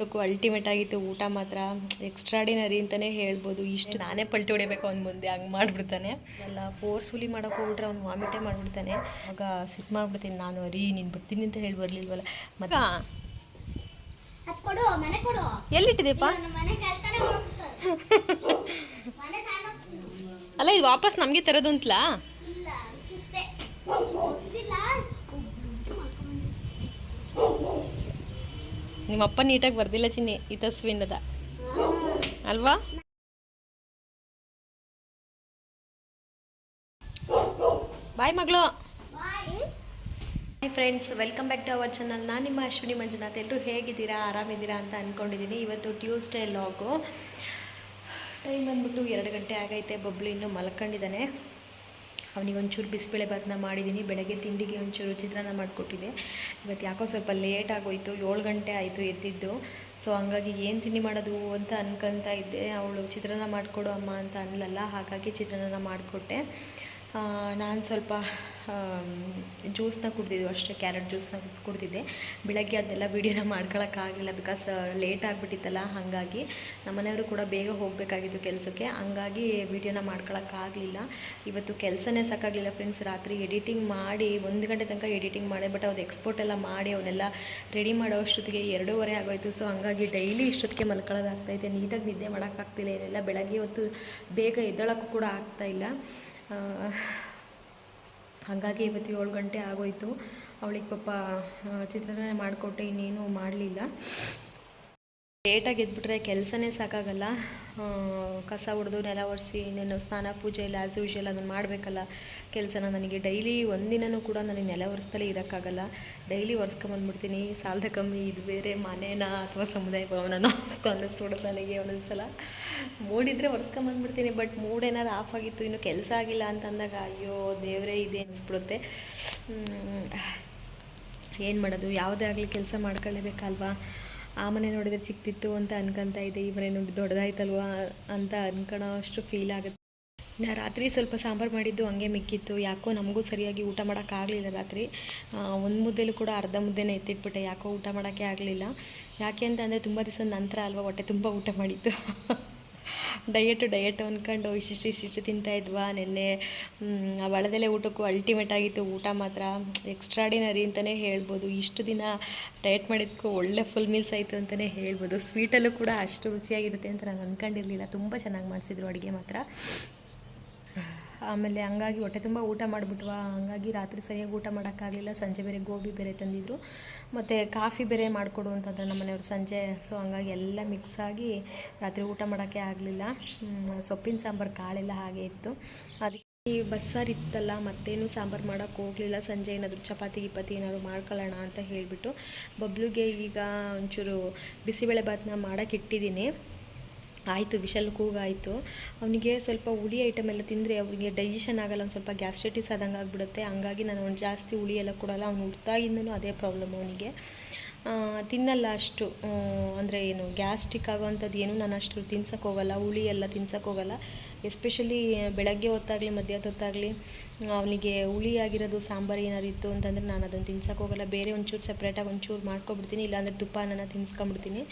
ಊಟಕ್ಕೂ ಅಲ್ಟಿಮೇಟ್ ಆಗಿತ್ತು. ಊಟ ಮಾತ್ರ ಎಕ್ಸ್ಟ್ರಾಡಿನರಿ ಅಂತಲೇ ಹೇಳ್ಬೋದು. ಇಷ್ಟು ನಾನೇ ಪಲ್ಟಿ ಹೊಡಿಬೇಕು ಅವ್ನ ಮುಂದೆ. ಹಂಗೆ ಮಾಡಿಬಿಡ್ತಾನೆ. ಎಲ್ಲ ಫೋರ್ಸ್ಫುಲಿ ಮಾಡೋಕೆ ಹೋಗ್ಬಿಟ್ರೆ ಅವ್ನು ವಾಮಿಟೇ ಮಾಡಿಬಿಡ್ತಾನೆ. ಆಗ ಸಿಟ್ ಮಾಡಿಬಿಡ್ತೀನಿ. ನಾನು ಅರಿ ನೀನು ಬರ್ತೀನಿ ಅಂತ ಹೇಳಿ ಬರಲಿಲ್ವಲ್ಲ? ಮತ್ತೆ ಎಲ್ಲಿಟ್ಟಿದೆಯಪ್ಪ ಎಲ್ಲಿಟ್ಟಿದೆಪ್ಪ? ಅಲ್ಲ ಇದು ವಾಪಸ್ ನಮಗೆ ತರೋದು ಅಂತಲಾ? ಇಲ್ಲ ಅನ್ಸುತ್ತೆ ಗೊತ್ತಿಲ್ಲ ದುಡ್ಡು ಮಾಡ್ಕೊಂಡ್ಬಂದಿರ್ತೀನಿ. ನಿಮ್ಮ ಅಪ್ಪ ನೀಟಾಗಿ ಬರ್ದಿಲ್ಲ ಚಿನ್ನಿ, ಈ ತಸ್ವಿನದ ಅಲ್ವಾ? ಬಾಯ್ ಮಗಳು. Friends welcome back to our channel ನಾನು ನಿಮ್ಮ ಅಶ್ವಿನಿ ಮಂಜುನಾಥ್. ಎಲ್ಲರೂ ಹೇಗಿದ್ದೀರಾ? ಆರಾಮಿದ್ದೀರಾ ಅಂತ ಅಂದ್ಕೊಂಡಿದ್ದೀನಿ ಇವತ್ತು ಟ್ಯೂಸ್ಡೇ ಲಾಗು ಟೈಮ್ ಬಂದ್ಬಿಟ್ಟು ಎರಡು ಗಂಟೆ ಆಗೈತೆ. ಬಬ್ಲು ಇನ್ನೂ ಮಲ್ಕೊಂಡಿದ್ದಾನೆ. ಅವನಿಗೆ ಒಂಚೂರು ಬಿಸಿಬೇಳೆ ಭಾತನ ಮಾಡಿದ್ದೀನಿ. ಬೆಳಗ್ಗೆ ತಿಂಡಿಗೆ ಒಂಚೂರು ಚಿತ್ರಾನ್ನ ಮಾಡಿಕೊಟ್ಟಿದ್ದೆ. ಇವತ್ತು ಯಾಕೋ ಸ್ವಲ್ಪ ಲೇಟ್ ಆಗೋಯಿತು. ಏಳು ಗಂಟೆ ಆಯಿತು ಎದ್ದಿದ್ದು. ಸೊ ಹಂಗಾಗಿ ಏನು ತಿಂಡಿ ಮಾಡೋದು ಅಂತ ಅನ್ಕೊಂತ ಇದ್ದೆ. ಅವಳು ಚಿತ್ರಾನ್ನ ಮಾಡಿಕೊಡು ಅಮ್ಮ ಅಂತ ಅನ್ಲಲ್ಲ. ಹಾಗಾಗಿ ಚಿತ್ರಾನ್ನ ಮಾಡಿಕೊಟ್ಟೆ. ನಾನು ಸ್ವಲ್ಪ ಜ್ಯೂಸ್ನ ಕುಡ್ದಿದ್ದು ಅಷ್ಟೇ ಕ್ಯಾರೆಟ್ ಜ್ಯೂಸ್ನ ಕುಡ್ದಿದ್ದೆ. ಬೆಳಗ್ಗೆ ಅದೆಲ್ಲ ವೀಡಿಯೋನ ಮಾಡ್ಕೊಳಕ್ಕಾಗಲಿಲ್ಲ ಬಿಕಾಸ್ ಲೇಟ್ ಆಗಿಬಿಟ್ಟಿತ್ತಲ್ಲ, ಹಾಗಾಗಿ ನಮ್ಮನೆಯವರು ಕೂಡ ಬೇಗ ಹೋಗಬೇಕಾಗಿತ್ತು ಕೆಲಸಕ್ಕೆ. ಹಂಗಾಗಿ ವೀಡಿಯೋನ ಮಾಡ್ಕೊಳಕ್ಕಾಗಲಿಲ್ಲ ಇವತ್ತು ಕೆಲಸನೇ ಸಾಕಾಗಲಿಲ್ಲ ಫ್ರೆಂಡ್ಸ್ ರಾತ್ರಿ ಎಡಿಟಿಂಗ್ ಮಾಡಿ, ಒಂದು ಗಂಟೆ ತನಕ ಎಡಿಟಿಂಗ್ ಮಾಡಿ ಬಟ್ ಅವ್ದು ಎಕ್ಸ್ಪೋರ್ಟ್ ಎಲ್ಲ ಮಾಡಿ ಅವನ್ನೆಲ್ಲ ರೆಡಿ ಮಾಡೋ ಅಷ್ಟೊತ್ತಿಗೆ ಎರಡೂವರೆ ಆಗೋಯ್ತು. ಸೊ ಹಂಗಾಗಿ ಡೈಲಿ ಇಷ್ಟೊತ್ತಿಗೆ ಮಲ್ಕೊಳ್ಳೋದಾಗ್ತಾಯಿದೆ ನೀಟಾಗಿ ನಿದ್ದೆ ಮಾಡೋಕ್ಕಾಗ್ತಿಲ್ಲ ಏನೆಲ್ಲ. ಬೆಳಗ್ಗೆ ಹೊತ್ತು ಬೇಗ ಎದ್ದಳಕ್ಕೂ ಕೂಡ ಆಗ್ತಾಯಿಲ್ಲ ಹಾಗಾಗಿ ಇವತ್ತು ಏಳು ಗಂಟೆ ಆಗೋಯ್ತು. ಅವಳಿಗೆ ಪಾಪ ಚಿತ್ರಾನ್ನ ಮಾಡಿಕೊಟ್ಟೆ ಇನ್ನೇನು ಮಾಡಲಿಲ್ಲ. ಲೇಟಾಗಿ ಎದ್ಬಿಟ್ರೆ ಕೆಲಸನೇ ಸಾಕಾಗಲ್ಲ. ಕಸ ಹೊಡೆದು ನೆಲ ಒರೆಸಿ, ಇನ್ನೇನು ಸ್ನಾನ, ಪೂಜೆ ಇಲ್ಲ ಆ್ಯಸ್ ಯೂಶಲ್ ಅದನ್ನು ಮಾಡಬೇಕಲ್ಲ. ಕೆಲಸನ ನನಗೆ ಡೈಲಿ ಒಂದಿನೂ ಕೂಡ ನನಗೆ ನೆಲ ಒರೆಸ್ತಲೇ ಇರೋಕ್ಕಾಗಲ್ಲ. ಡೈಲಿ ಒರೆಸ್ಕೊಂಬಂದ್ಬಿಡ್ತೀನಿ ಸಾಲದ ಕಮ್ಮಿ, ಇದು ಬೇರೆ ಮನೇನ ಅಥವಾ ಸಮುದಾಯ ಭವನನ? ಅನ್ನಿಸ್ಬಿಡೋದು ನನಗೆ ಒಂದೊಂದ್ಸಲ. ಮೂಡಿದ್ರೆ ಒರೆಸ್ಕೊಂಬಂದ್ಬಿಡ್ತೀನಿ ಬಟ್ ಮೂಡ್ ಏನಾದ್ರು ಆಫ್ ಆಗಿತ್ತು, ಇನ್ನು ಕೆಲಸ ಆಗಿಲ್ಲ ಅಂತ ಅಂದಾಗ ಅಯ್ಯೋ, ದೇವರೇ, ಇದೆ ಅನಿಸ್ಬಿಡುತ್ತೆ. ಏನು ಮಾಡೋದು? ಯಾವುದೇ ಆಗಲಿ ಕೆಲಸ ಮಾಡ್ಕೊಳ್ಳೇಬೇಕಲ್ವಾ ಆ ಮನೆ ನೋಡಿದ್ರೆ ಚಿಕ್ತಿತ್ತು ಅಂತ ಅನ್ಕೊಂತ ಇದೆ, ಈ ಮನೆ ನೋಡಿ ದೊಡ್ಡದಾಯ್ತಲ್ವಾ ಅಂತ ಅನ್ಕೊಳ್ಳೋ ಅಷ್ಟು ಫೀಲ್ ಆಗುತ್ತೆ. ನಾ ರಾತ್ರಿ ಸ್ವಲ್ಪ ಸಾಂಬಾರು ಮಾಡಿದ್ದು ಹಂಗೆ ಮಿಕ್ಕಿತ್ತು, ಯಾಕೋ ನಮಗೂ ಸರಿಯಾಗಿ ಊಟ ಮಾಡೋಕ್ಕಾಗಲಿಲ್ಲ ರಾತ್ರಿ. ಒಂದು ಮುದ್ದೆಲೂ ಕೂಡ ಅರ್ಧ ಮುದ್ದೆನೇ ಎತ್ತಿಟ್ಬಿಟ್ಟೆ, ಯಾಕೋ ಊಟ ಮಾಡೋಕ್ಕೆ ಆಗಲಿಲ್ಲ. ಯಾಕೆ ಅಂತ ಅಂದರೆ ತುಂಬ ದಿವಸದ ನಂತರ ಅಲ್ವಾ ಹೊಟ್ಟೆ ತುಂಬ ಊಟ ಮಾಡಿದ್ದು. ಡಯಟು ಡಯಟ್ ಅಂದ್ಕೊಂಡು ಇಷ್ಟಿಷ್ಟು ಇಷ್ಟಿಷ್ಟು ತಿಂತಾ ಇದ್ವಾ ನಿನ್ನೆ. ಬಳದೆಲೆ ಊಟಕ್ಕೂ ಅಲ್ಟಿಮೇಟ್ ಆಗಿತ್ತು. ಊಟ ಮಾತ್ರ ಎಕ್ಸ್ಟ್ರಾಡಿನರಿ ಅಂತಲೇ ಹೇಳ್ಬೋದು. ಇಷ್ಟು ದಿನ ಡಯಟ್ ಮಾಡಿದ್ದಕ್ಕೂ ಒಳ್ಳೆ ಫುಲ್ ಮೀಲ್ಸ್ ಆಯಿತು ಅಂತಲೇ ಹೇಳ್ಬೋದು. ಸ್ವೀಟಲ್ಲೂ ಕೂಡ ಅಷ್ಟು ರುಚಿಯಾಗಿರುತ್ತೆ ಅಂತ ನಾನು ಅಂದ್ಕೊಂಡಿರಲಿಲ್ಲ ತುಂಬ ಚೆನ್ನಾಗಿ ಮಾಡಿಸಿದ್ರು ಅಡುಗೆ ಮಾತ್ರ. ಆಮೇಲೆ ಹಂಗಾಗಿ ಹೊಟ್ಟೆ ತುಂಬ ಊಟ ಮಾಡಿಬಿಟ್ವಾ? ಹಂಗಾಗಿ ರಾತ್ರಿ ಸರಿಯಾಗಿ ಊಟ ಮಾಡೋಕ್ಕಾಗಲಿಲ್ಲ. ಸಂಜೆ ಬೇರೆ ಗೋಬಿ ಬೇರೆ ತಂದಿದ್ರು. ಮತ್ತು ಕಾಫಿ ಬೇರೆ ಮಾಡಿಕೊಡು ಅಂತಂದ್ರೆ ನಮ್ಮ ಮನೆಯವ್ರು ಸಂಜೆ. ಸೊ ಹಂಗಾಗಿ ಎಲ್ಲ ಮಿಕ್ಸ್ ಆಗಿ ರಾತ್ರಿ ಊಟ ಮಾಡೋಕ್ಕೆ ಆಗಲಿಲ್ಲ. ಸೊಪ್ಪಿನ ಸಾಂಬಾರು ಕಾಳೆಲ್ಲ ಹಾಗೆ ಇತ್ತು. ಅದಕ್ಕೆ ಈ ಬಸ್ಸಾರು ಇತ್ತಲ್ಲ, ಮತ್ತೇನು ಸಾಂಬಾರು ಮಾಡೋಕ್ಕೆ ಹೋಗಲಿಲ್ಲ. ಸಂಜೆ ಏನಾದರೂ ಚಪಾತಿ, ಗಿಪಾತಿ ಏನಾದರೂ ಮಾಡ್ಕೊಳ್ಳೋಣ ಅಂತ ಹೇಳಿಬಿಟ್ಟು ಬಬ್ಲುಗೆ ಈಗ ಒಂಚೂರು ಬಿಸಿಬೇಳೆ ಭಾತನ ಮಾಡೋಕ್ಕೆ ಇಟ್ಟಿದ್ದೀನಿ. ಆಯಿತು, ವಿಶಲ್ ಕೂಗಾಯಿತು. ಅವನಿಗೆ ಸ್ವಲ್ಪ ಹುಳಿ ಐಟಮ್ ಎಲ್ಲ ತಿಂದರೆ ಅವನಿಗೆ ಡೈಜೆಷನ್ ಆಗಲ್ಲ, ಒಂದು ಸ್ವಲ್ಪ ಗ್ಯಾಸ್ಟ್ರೈಟಿಸ್ ಆದಂಗೆ ಆಗಿಬಿಡುತ್ತೆ. ಹಂಗಾಗಿ ನಾನು ಅವ್ನು ಜಾಸ್ತಿ ಹುಳಿ ಎಲ್ಲ ಕೊಡಲ್ಲ, ಅವ್ನು ಹುಡ್ತಾಗಿಂದನೂ ಅದೇ ಪ್ರಾಬ್ಲಮ್ ಅವನಿಗೆ. ತಿನ್ನಲ್ಲ ಅಷ್ಟು. ಅಂದರೆ ಏನು ಗ್ಯಾಸ್ಟ್ರಿಕ್ ಆಗೋವಂಥದ್ದು ಏನು ನಾನು ಅಷ್ಟು ತಿನ್ಸಕ್ಕೆ ಹೋಗಲ್ಲ, ಹುಳಿ ಎಲ್ಲ ತಿನ್ಸಕ್ಕೆ ಹೋಗಲ್ಲ. ಎಸ್ಪೆಷಲಿ ಬೆಳಗ್ಗೆ ಹೊತ್ತಾಗಲಿ ಮಧ್ಯಾಹ್ನ ಹೊತ್ತಾಗಲಿ, ಅವನಿಗೆ ಹುಳಿ ಆಗಿರೋದು, ಸಾಂಬಾರು ಏನಾದ್ರು ಇತ್ತು ಅಂತಂದರೆ ನಾನು ಅದನ್ನು ತಿನ್ಸಕ್ಕೆ ಹೋಗಲ್ಲ. ಬೇರೆ ಒಂಚೂರು ಸಪ್ರೇಟಾಗಿ ಒಂಚೂರು ಮಾಡ್ಕೊಬಿಡ್ತೀನಿ, ಇಲ್ಲಾಂದರೆ ತುಪ್ಪ ನಾನು ತಿನ್ಸ್ಕೊಂಬಿಡ್ತೀನಿ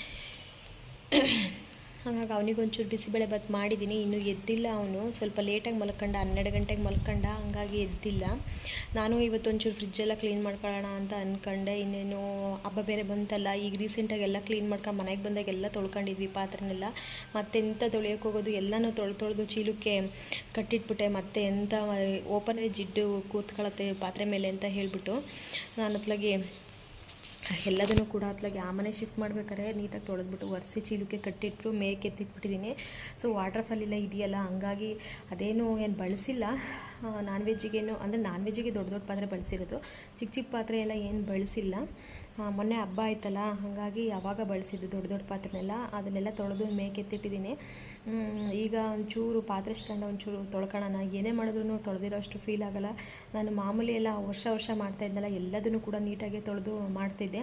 ಹಾಗಾಗಿ ಅವನಿಗೆ ಒಂಚೂರು ಬಿಸಿಬೇಳೆ ಭಾತ್ ಮಾಡಿದ್ದೀನಿ ಇನ್ನೂ ಎದ್ದಿಲ್ಲ ಅವನು. ಸ್ವಲ್ಪ ಲೇಟಾಗಿ ಮಲ್ಕೊಂಡ, ಹನ್ನೆರಡು ಗಂಟೆಗೆ ಮಲ್ಕೊಂಡ, ಹಂಗಾಗಿ ಎದ್ದಿಲ್ಲ. ನಾನು ಇವತ್ತೊಂಚೂರು ಫ್ರಿಜ್ಜೆಲ್ಲ ಕ್ಲೀನ್ ಮಾಡ್ಕೊಳ್ಳೋಣ ಅಂತ ಅಂದ್ಕೊಂಡೆ ಇನ್ನೇನು ಹಬ್ಬ ಬೇರೆ ಬಂತಲ್ಲ, ಈಗ ರೀಸೆಂಟಾಗಿ ಎಲ್ಲ ಕ್ಲೀನ್ ಮಾಡ್ಕೊಂಡು ಮನೆಗೆ ಬಂದಾಗ ಎಲ್ಲ ತೊಳ್ಕೊಂಡಿದ್ವಿ ಪಾತ್ರೆನೆಲ್ಲ. ಮತ್ತೆಂತ ತೊಳೆಯೋಕೆ ಹೋಗೋದು, ಎಲ್ಲನೂ ತೊಳೆದು ತೊಳೆದು ಚೀಲಕ್ಕೆ ಕಟ್ಟಿಟ್ಬಿಟ್ಟೆ. ಮತ್ತೆ ಎಂಥ ಓಪನ್ ಜಿಡ್ಡು ಕೂತ್ಕೊಳ್ಳುತ್ತೆ ಪಾತ್ರೆ ಮೇಲೆ ಅಂತ ಹೇಳಿಬಿಟ್ಟು ನಾನು ಅತ್ಲಾಗೆ ಎಲ್ಲದನ್ನು ಕೂಡ ಅತ್ಲಾಗೆ ಆ ಮನೆ ಶಿಫ್ಟ್ ಮಾಡ್ಬೇಕಾದ್ರೆ ನೀಟಾಗಿ ತೊಳೆದ್ಬಿಟ್ಟು ಒರೆಸಿ ಚೀಲಕ್ಕೆ ಕಟ್ಟಿಟ್ಟು ಮೇಕೆ ಎತ್ತಿಟ್ಬಿಟ್ಟಿದ್ದೀನಿ ಸೊ ವಾಟರ್ ಫಾಲ್ ಎಲ್ಲ ಇದೆಯಲ್ಲ, ಹಂಗಾಗಿ ಅದೇನು ಏನು ಬಳಸಿಲ್ಲ. ನಾನ್ ವೆಜ್ಜಿಗೇನು ಅಂದರೆ ನಾನ್ ವೆಜ್ಜಿಗೆ ದೊಡ್ಡ ದೊಡ್ಡ ಪಾತ್ರೆ ಬಳಸಿರೋದು. ಚಿಕ್ಕ ಚಿಕ್ಕ ಪಾತ್ರೆ ಎಲ್ಲ ಏನು ಬಳಸಿಲ್ಲ. ಮೊನ್ನೆ ಹಬ್ಬ ಆಯ್ತಲ್ಲ, ಹಾಗಾಗಿ ಯಾವಾಗ ಬಳಸಿದ್ದು ದೊಡ್ಡ ದೊಡ್ಡ ಪಾತ್ರೆನೆಲ್ಲ, ಅದನ್ನೆಲ್ಲ ತೊಳೆದು ಮೇಕೆತ್ತಿಟ್ಟಿದ್ದೀನಿ ಈಗ ಒಂಚೂರು ಪಾತ್ರೆ ಸ್ಟ್ಯಾಂಡ್ ಒಂಚೂರು ತೊಳ್ಕೊಳ್ಳೋಣ. ಏನೇ ಮಾಡಿದ್ರು ತೊಳೆದಿರೋ ಅಷ್ಟು ಫೀಲ್ ಆಗಲ್ಲ. ನಾನು ಮಾಮೂಲಿ ಎಲ್ಲ ವರ್ಷ ವರ್ಷ ಮಾಡ್ತಾ ಇದ್ದಲ್ಲ ಎಲ್ಲದನ್ನು ಕೂಡ ನೀಟಾಗಿ ತೊಳೆದು ಮಾಡ್ತಿದ್ದೆ.